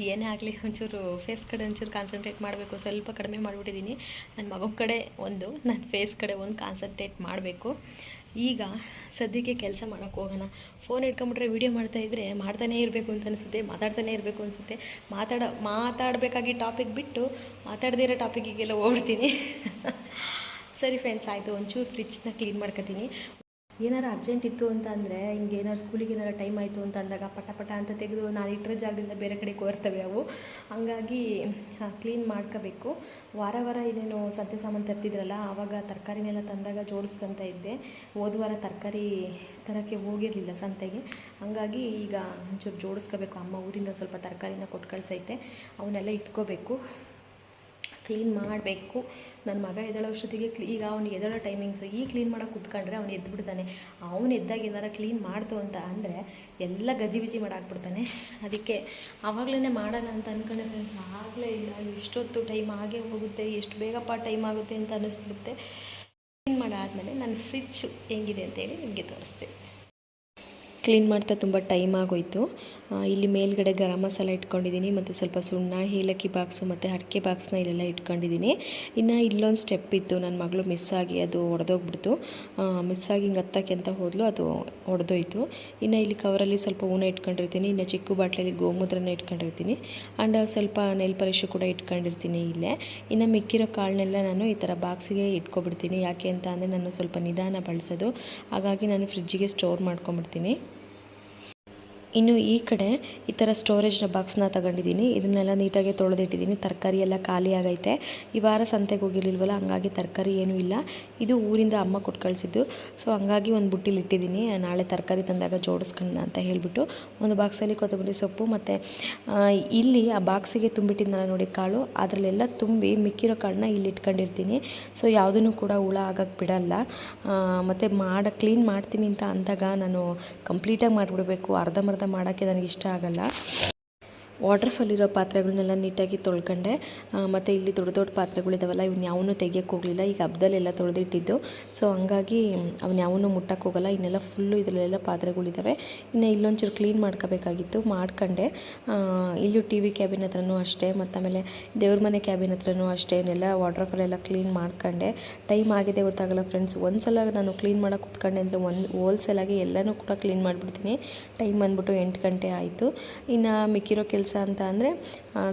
ಏನೇ ಆಗಲಿ ಒಂಚೂರು ಫೇಸ್ ಕಡೆ ಒಂಚೂರು ಕಾನ್ಸಂಟ್ರೇಟ್ ಮಾಡಬೇಕು, ಸ್ವಲ್ಪ ಕಡಿಮೆ ಮಾಡಿಬಿಟ್ಟಿದ್ದೀನಿ. ನನ್ನ ಮಗನ ಕಡೆ ಒಂದು ನನ್ನ ಫೇಸ್ ಕಡೆ ಒಂದು ಕಾನ್ಸಂಟ್ರೇಟ್ ಮಾಡಬೇಕು. ಈಗ ಸದ್ಯಕ್ಕೆ ಕೆಲಸ ಮಾಡೋಕ್ಕೆ ಹೋಗೋಣ. ಫೋನ್ ಇಟ್ಕೊಂಬಿಟ್ರೆ ವೀಡಿಯೋ ಮಾಡ್ತಾ ಇದ್ದರೆ ಮಾಡ್ತಾನೇ ಇರಬೇಕು ಅಂತ ಅನಿಸುತ್ತೆ, ಮಾತಾಡ್ತಾನೇ ಇರಬೇಕು ಅನಿಸುತ್ತೆ. ಮಾತಾಡ, ಮಾತಾಡಬೇಕಾಗಿ ಟಾಪಿಕ್ ಬಿಟ್ಟು ಮಾತಾಡದೇ ಇರೋ ಟಾಪಿಕಿಗೆಲ್ಲ ಹೋಗ್ಬಿಡ್ತೀನಿ. ಸರಿ ಫ್ರೆಂಡ್ಸ್ ಆಯಿತು. ಒಂಚೂರು ಫ್ರಿಜ್ನ ಕ್ಲೀನ್ ಮಾಡ್ಕೊತೀನಿ. ಏನಾರು ಅರ್ಜೆಂಟ್ ಇತ್ತು ಅಂತ ಅಂದರೆ ಹಿಂಗೆ ಏನಾರು ಸ್ಕೂಲಿಗೆ ಏನಾರು ಟೈಮ್ ಆಯಿತು ಅಂತ ಅಂದಾಗ ಪಟ ಪಟ ಅಂತ ತೆಗೆದು ನಾನು ಇಟ್ಟರೆ ಜಾಗದಿಂದ ಬೇರೆ ಕಡೆ ಕೋರ್ತವೆ ಅವು. ಹಂಗಾಗಿ ಕ್ಲೀನ್ ಮಾಡ್ಕೋಬೇಕು. ವಾರ ವಾರ ಏನೇನು ಸಂತೆ ಸಾಮಾನು ತರ್ತಿದ್ರಲ್ಲ, ಆವಾಗ ತರಕಾರಿನೆಲ್ಲ ತಂದಾಗ ಜೋಡಿಸ್ಕೊಂತ ಇದ್ದೆ. ಹೋದ ವಾರ ತರಕಾರಿ ತರೋಕ್ಕೆ ಹೋಗಿರಲಿಲ್ಲ ಸಂತೆಗೆ. ಹಂಗಾಗಿ ಈಗ ಒಂಚೂರು ಜೋಡಿಸ್ಕೋಬೇಕು. ಅಮ್ಮ ಊರಿಂದ ಸ್ವಲ್ಪ ತರಕಾರಿನ ಕೊಟ್ಟು ಕಳಿಸೈತೆ ಅವನ್ನೆಲ್ಲ ಇಟ್ಕೋಬೇಕು. ಕ್ಲೀನ್ ಮಾಡಬೇಕು. ನನ್ನ ಮಗ ಎದ್ದೇಳೋ ಅಷ್ಟೊತ್ತಿಗೆ ಕ್ಲೀ ಈಗ ಅವ್ನಿಗೆ ಎದ್ದೇಳೋ ಟೈಮಿಂಗ್ಸು ಈ ಕ್ಲೀನ್ ಮಾಡೋಕೆ ಕೂತ್ಕೊಂಡ್ರೆ ಅವ್ನು ಎದ್ದುಬಿಡ್ತಾನೆ ಅವನು ಎದ್ದಾಗ ಏನಾರ ಕ್ಲೀನ್ ಮಾಡ್ತು ಅಂತ ಅಂದರೆ ಎಲ್ಲ ಗಜಿಬಿಜಿ ಮಾಡಾಕ್ಬಿಡ್ತಾನೆ. ಅದಕ್ಕೆ ಆವಾಗಲೇ ಮಾಡೋಣ ಅಂತ ಅಂದ್ಕೊಂಡೆ ಫ್ರೆಂಡ್ಸ್, ಆಗಲೇ ಇಲ್ಲ. ಎಷ್ಟೊತ್ತು ಟೈಮ್ ಆಗೇ ಹೋಗುತ್ತೆ, ಎಷ್ಟು ಬೇಗಪ್ಪ ಟೈಮ್ ಆಗುತ್ತೆ ಅಂತ ಅನ್ನಿಸ್ಬಿಡುತ್ತೆ ಕ್ಲೀನ್ ಮಾಡಾದಮೇಲೆ ನನ್ನ ಫ್ರಿಜ್ಜು ಹೆಂಗಿದೆ ಅಂತೇಳಿ ನಿಮಗೆ ತೋರಿಸ್ತೀನಿ. ಕ್ಲೀನ್ ಮಾಡ್ತಾ ತುಂಬ ಟೈಮ್ ಆಗೋಯಿತು. ಇಲ್ಲಿ ಮೇಲ್ಗಡೆ ಗರಂ ಮಸಾಲ ಇಟ್ಕೊಂಡಿದ್ದೀನಿ, ಮತ್ತು ಸ್ವಲ್ಪ ಸುಣ್ಣ, ಏಲಕ್ಕಿ ಬಾಕ್ಸು, ಮತ್ತು ಅಡಿಕೆ ಬಾಕ್ಸ್ನ ಇಲ್ಲೆಲ್ಲ ಇಟ್ಕೊಂಡಿದ್ದೀನಿ. ಇನ್ನು ಇಲ್ಲೊಂದು ಸ್ಟೆಪ್ ಇತ್ತು ನನ್ನ ಮಗಳು ಮಿಸ್ ಆಗಿ ಅದು ಒಡೆದೋಗ್ಬಿಡ್ತು. ಮಿಸ್ ಆಗಿ ಹಿಂಗೆ ಹತ್ತಕ್ಕೆ ಅಂತ ಹೋದ್ಲು, ಅದು ಒಡೆದೋಯ್ತು. ಇನ್ನು ಇಲ್ಲಿ ಕವರಲ್ಲಿ ಸ್ವಲ್ಪ ಹೂನ ಇಟ್ಕೊಂಡಿರ್ತೀನಿ, ಇನ್ನು ಚಿಕ್ಕ ಬಾಟ್ಲಲ್ಲಿ ಗೋಮೂತ್ರನ ಇಟ್ಕೊಂಡಿರ್ತೀನಿ ಆ್ಯಂಡ್ ಸ್ವಲ್ಪ ನೆಲ್ ಪರಿಶು ಕೂಡ ಇಟ್ಕೊಂಡಿರ್ತೀನಿ ಇಲ್ಲೇ. ಇನ್ನು ಮಿಕ್ಕಿರೋ ಕಾಳನ್ನೆಲ್ಲ ನಾನು ಈ ಥರ ಬಾಕ್ಸಿಗೆ ಇಟ್ಕೊಬಿಡ್ತೀನಿ. ಯಾಕೆ ಅಂತ ಅಂದರೆ, ನಾನು ಸ್ವಲ್ಪ ನಿಧಾನ ಬಳಸೋದು, ಹಾಗಾಗಿ ನಾನು ಫ್ರಿಜ್ಜಿಗೆ ಸ್ಟೋರ್ ಮಾಡ್ಕೊಂಬಿಡ್ತೀನಿ. ಇನ್ನು ಈ ಕಡೆ ಈ ಥರ ಸ್ಟೋರೇಜ್ನ ಬಾಕ್ಸ್ನ ತಗೊಂಡಿದ್ದೀನಿ. ಇದನ್ನೆಲ್ಲ ನೀಟಾಗಿ ತೊಳೆದಿಟ್ಟಿದ್ದೀನಿ. ತರಕಾರಿ ಎಲ್ಲ ಖಾಲಿ ಆಗೈತೆ. ಈ ವಾರ ಸಂತೆಗೆ ಹೋಗಿರಲಿಲ್ವಲ್ಲ, ಹಂಗಾಗಿ ತರಕಾರಿ ಏನೂ ಇಲ್ಲ. ಇದು ಊರಿಂದ ಅಮ್ಮ ಕೊಟ್ಟು ಕಳಿಸಿದ್ದು. ಸೊ ಹಂಗಾಗಿ ಒಂದು ಬುಟ್ಟಿಲಿ ಇಟ್ಟಿದ್ದೀನಿ. ನಾಳೆ ತರಕಾರಿ ತಂದಾಗ ಜೋಡಿಸ್ಕೊಂಡ ಅಂತ ಹೇಳಿಬಿಟ್ಟು ಒಂದು ಬಾಕ್ಸಲ್ಲಿ ಕೊತ್ತಂಬರಿ ಸೊಪ್ಪು ಮತ್ತು ಇಲ್ಲಿ ಆ ಬಾಕ್ಸಿಗೆ ತುಂಬಿಟ್ಟಿದ್ನಲ್ಲ ನೋಡಿ ಕಾಳು. ಅದರಲ್ಲೆಲ್ಲ ತುಂಬಿ ಮಿಕ್ಕಿರೋ ಕಾಳನ್ನ ಇಲ್ಲಿ ಇಟ್ಕೊಂಡಿರ್ತೀನಿ. ಸೊ ಯಾವುದನ್ನು ಕೂಡ ಹುಳ ಆಗಕ್ಕೆ ಬಿಡಲ್ಲ. ಮತ್ತು ಮಾಡ ಕ್ಲೀನ್ ಮಾಡ್ತೀನಿ ಅಂತ ಅಂದಾಗ ನಾನು ಕಂಪ್ಲೀಟಾಗಿ ಮಾಡಿಬಿಡ್ಬೇಕು. ಅರ್ಧಂಬರ್ಧ ಮಾಡೋಕ್ಕೆ ನನಗೆ ಇಷ್ಟ ಆಗಲ್ಲ. ವಾಟರ್ ಇರೋ ಪಾತ್ರೆಗಳನ್ನೆಲ್ಲ ನೀಟಾಗಿ ತೊಳ್ಕೊಂಡೆ. ಮತ್ತು ಇಲ್ಲಿ ದೊಡ್ಡ ದೊಡ್ಡ ಪಾತ್ರೆಗಳಿದಾವಲ್ಲ ಇವನ್ನ ಯಾವನ್ನೂ ತೆಗಿಯೋಕ್ಕೆ ಹೋಗಲಿಲ್ಲ. ಈಗ ಹಬ್ಬದಲ್ಲೆಲ್ಲ ತೊಳೆದಿಟ್ಟಿದ್ದು. ಸೊ ಹಂಗಾಗಿ ಅವನ್ನ ಯಾವನ್ನೂ ಮುಟ್ಟಕ್ಕೆ ಹೋಗಲ್ಲ. ಇನ್ನೆಲ್ಲ ಫುಲ್ಲು ಇದರಲ್ಲೆಲ್ಲ ಪಾತ್ರೆಗಳಿದ್ದಾವೆ ಇನ್ನು ಇಲ್ಲೊಂಚೂರು ಕ್ಲೀನ್ ಮಾಡ್ಕೋಬೇಕಾಗಿತ್ತು, ಮಾಡ್ಕೊಂಡೆ. ಇಲ್ಲೂ ಟಿ ವಿ ಕ್ಯಾಬಿನ್ ಹತ್ರನೂ ಅಷ್ಟೇ ಮತ್ತು ಆಮೇಲೆ ದೇವ್ರ ಮನೆ ಕ್ಯಾಬಿನ್ ಹತ್ರನೂ ಅಷ್ಟೇ ಇನ್ನೆಲ್ಲ ವಾಟರ್ ಫಾಲ್ ಎಲ್ಲ ಕ್ಲೀನ್ ಮಾಡ್ಕೊಂಡೆ. ಟೈಮ್ ಆಗಿದೆ ಗೊತ್ತಾಗಲ್ಲ ಫ್ರೆಂಡ್ಸ್ ಒಂದ್ಸಲ ನಾನು ಕ್ಲೀನ್ ಮಾಡೋಕೆ ಕೂತ್ಕೊಂಡೆ ಅಂದರೆ ಒಂದು ಹೋಲ್ಸೇಲಾಗಿ ಎಲ್ಲನೂ ಕೂಡ ಕ್ಲೀನ್ ಮಾಡಿಬಿಡ್ತೀನಿ. ಟೈಮ್ ಬಂದ್ಬಿಟ್ಟು ಎಂಟು ಗಂಟೆ ಆಯಿತು. ಇನ್ನು ಮಿಕ್ಕಿರೋ ಕೆಲಸ ಅಂತ ಅಂದರೆ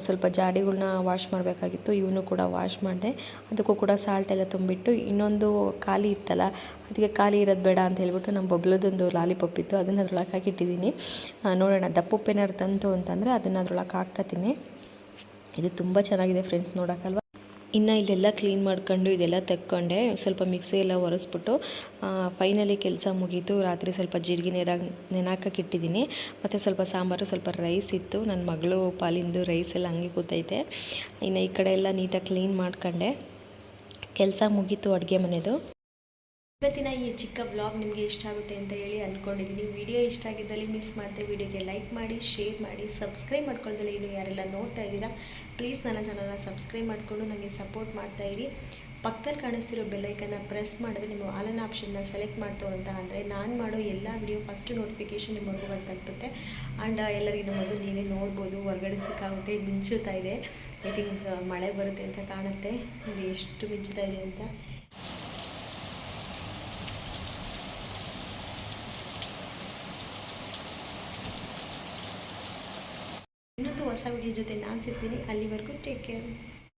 ಸ್ವಲ್ಪ ಜಾಡಿಗಳನ್ನ ವಾಶ್ ಮಾಡಬೇಕಾಗಿತ್ತು ಇವನು ಕೂಡ ವಾಶ್ ಮಾಡಿದೆ. ಅದಕ್ಕೂ ಕೂಡ ಸಾಲ್ಟ್ ಎಲ್ಲ ತುಂಬಿಟ್ಟು, ಇನ್ನೊಂದು ಖಾಲಿ ಇತ್ತಲ್ಲ, ಅದಕ್ಕೆ ಖಾಲಿ ಇರೋದು ಬೇಡ ಅಂತ ಹೇಳ್ಬಿಟ್ಟು ನಮ್ಮ ಬಬ್ಲದೊಂದು ಲಾಲಿಪಾಪ್ ಇತ್ತು, ಅದನ್ನು ಅದ್ರೊಳಗೆ ಹಾಕಿಟ್ಟಿದ್ದೀನಿ ನೋಡೋಣ ದಪ್ಪುಪ್ಪೇನಾರು ತಂತು ಅಂತಂದರೆ ಅದನ್ನು ಅದ್ರೊಳಗೆ ಹಾಕ್ಕೊತೀನಿ. ಇದು ತುಂಬ ಚೆನ್ನಾಗಿದೆ ಫ್ರೆಂಡ್ಸ್ ನೋಡೋಕ್ಕಲ್ವ? ಇನ್ನು ಇಲ್ಲೆಲ್ಲ ಕ್ಲೀನ್ ಮಾಡ್ಕೊಂಡು ಇದೆಲ್ಲ ತೆಕ್ಕೊಂಡೆ, ಸ್ವಲ್ಪ ಮಿಕ್ಸಿ ಎಲ್ಲ ಒರೆಸ್ಬಿಟ್ಟು ಫೈನಲಿ ಕೆಲಸ ಮುಗೀತು. ರಾತ್ರಿ ಸ್ವಲ್ಪ ಜೀರಿಗೆ ನೀರಾಗಿ ಇಟ್ಟಿದ್ದೀನಿ. ಮತ್ತು ಸ್ವಲ್ಪ ಸಾಂಬಾರು, ಸ್ವಲ್ಪ ರೈಸ್ ಇತ್ತು. ನನ್ನ ಮಗಳು ಪಾಲಿಂದು ರೈಸ್ ಎಲ್ಲ ಹಂಗೆ ಕೂತೈತೆ. ಇನ್ನು ಈ ಕಡೆ ಎಲ್ಲ ನೀಟಾಗಿ ಕ್ಲೀನ್ ಮಾಡ್ಕೊಂಡೆ. ಕೆಲಸ ಮುಗೀತು ಅಡುಗೆ ಮನೆದು. ಇವತ್ತಿನ ಈ ಚಿಕ್ಕ ಬ್ಲಾಗ್ ನಿಮಗೆ ಇಷ್ಟ ಆಗುತ್ತೆ ಅಂತ ಹೇಳಿ ಅಂದ್ಕೊಂಡಿದ್ದೀನಿ ವಿಡಿಯೋ ಇಷ್ಟ ಆಗಿದ್ದಲ್ಲಿ ಮಿಸ್ ಮಾಡಿದೆ, ವಿಡಿಯೋಗೆ ಲೈಕ್ ಮಾಡಿ ಶೇರ್ ಮಾಡಿ ಸಬ್ಸ್ಕ್ರೈಬ್ ಮಾಡ್ಕೊಳ್ದಲ್ಲಿ ಇನ್ನು ಯಾರೆಲ್ಲ ನೋಡ್ತಾ ಇದ್ದೀರಾ ಪ್ಲೀಸ್ ನನ್ನ ಚಾನಲ್ನ ಸಬ್ಸ್ಕ್ರೈಬ್ ಮಾಡಿಕೊಂಡು ನನಗೆ ಸಪೋರ್ಟ್ ಮಾಡ್ತಾ ಇರಿ. ಪಕ್ಕದಲ್ಲಿ ಕಾಣಿಸ್ತಿರೋ ಬೆಲ್ಲೈಕನ್ನ ಪ್ರೆಸ್ ಮಾಡಿದ್ರೆ ನೀವು ಆಲನ್ ಆಪ್ಷನ್ನ ಸೆಲೆಕ್ಟ್ ಮಾಡ್ತು ಅಂತ ಅಂದರೆ ನಾನು ಮಾಡೋ ಎಲ್ಲ ವಿಡಿಯೋ ಫಸ್ಟ್ ನೋಟಿಫಿಕೇಷನ್ ನಿಮ್ಮವರೆಗೂ ತಲುಪುತ್ತೆ. ಆ್ಯಂಡ್ ಎಲ್ಲರಿಗೂ ನಮ್ಮದು ನೀವೇ ನೋಡ್ಬೋದು, ಹೊರಗಡೆ ಸಿಕ್ಕಾಗುತ್ತೆ, ಮಿಂಚುತ್ತಾ ಇದೆ. ಐ ಥಿಂಕ್ ಮಳೆ ಬರುತ್ತೆ ಅಂತ ಕಾಣುತ್ತೆ. ನೋಡಿ, ಎಷ್ಟು ಮಿಂಚುತ್ತಾ ಇದೆ ಅಂತ ಇನ್ನೊಂದು ಹೊಸ ವಿಡಿಯೋ ಜೊತೆ ನಾನು ಸಿಗ್ತೀನಿ ಅಲ್ಲಿವರೆಗೂ ಟೇಕ್ ಕೇರ್